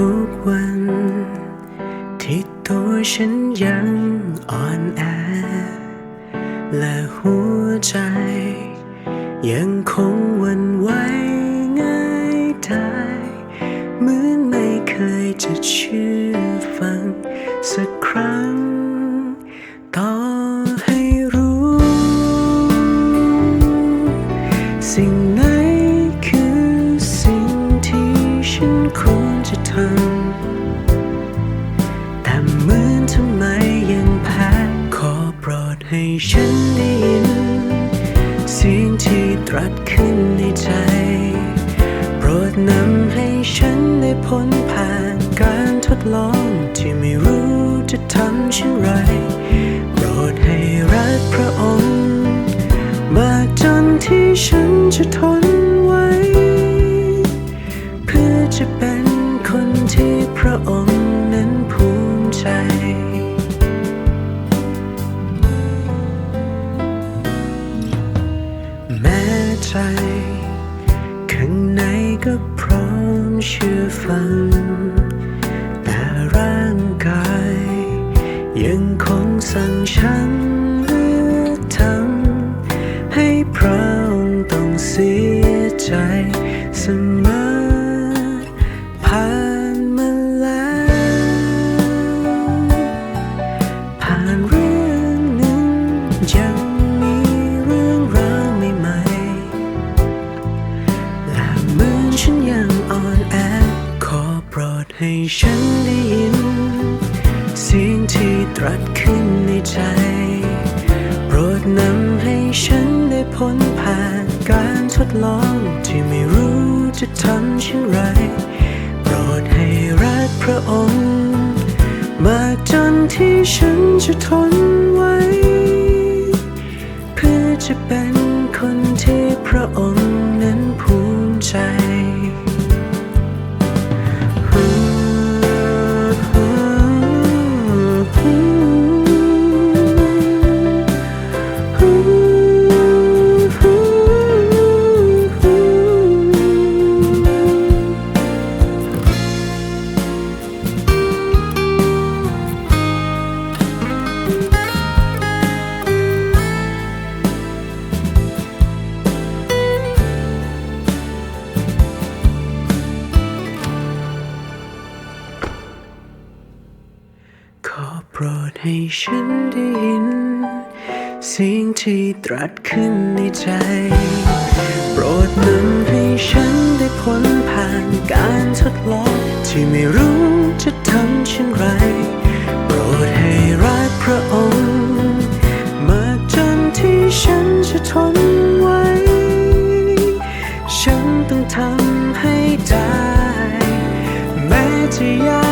ทุกวัน ที่ตัวฉันยังอ่อนแอ และหัวใจ ยังคงวันไหวง่ายได้เหมือนไม่เคยจะเชื่อฟังสักครั้งต่อ ให้ฉันได้ยิน เสียงที่ตรัสขึ้นในใจ โปรดนำให้ฉันได้พ้นผ่านการทดลองที่ไม่รู้จะทำเช่นไร โปรดให้รักพระองค์ มากจนที่ฉันจะทน ไหนก็พร้อมเชื่อฟัง แต่ร่างกาย ยังคงสั่งฉันเลือกทำให้พร้อมต้องเสียใจเสมอ ให้ฉันได้ยิน เสียงที่ตรัสขึ้นในใจ โปรดนำให้ฉันได้พ้นผ่านการทดลองที่ไม่รู้จะทำเช่นไร โปรดให้รักพระองค์ มากจนที่ฉันจะทนไว้ เพื่อจะเป็นคนที่พระองค์ โปรดให้ฉันได้ยิน เสียงที่ตรัสขึ้นในใจ โปรดนำให้ฉันได้พ้นผ่านการทดลองที่ไม่รู้จะทำเช่นไร โปรดให้รักพระองค์มากจนที่ฉันจะทนไว้ ฉันต้องทำให้ได้ แม้จะยาก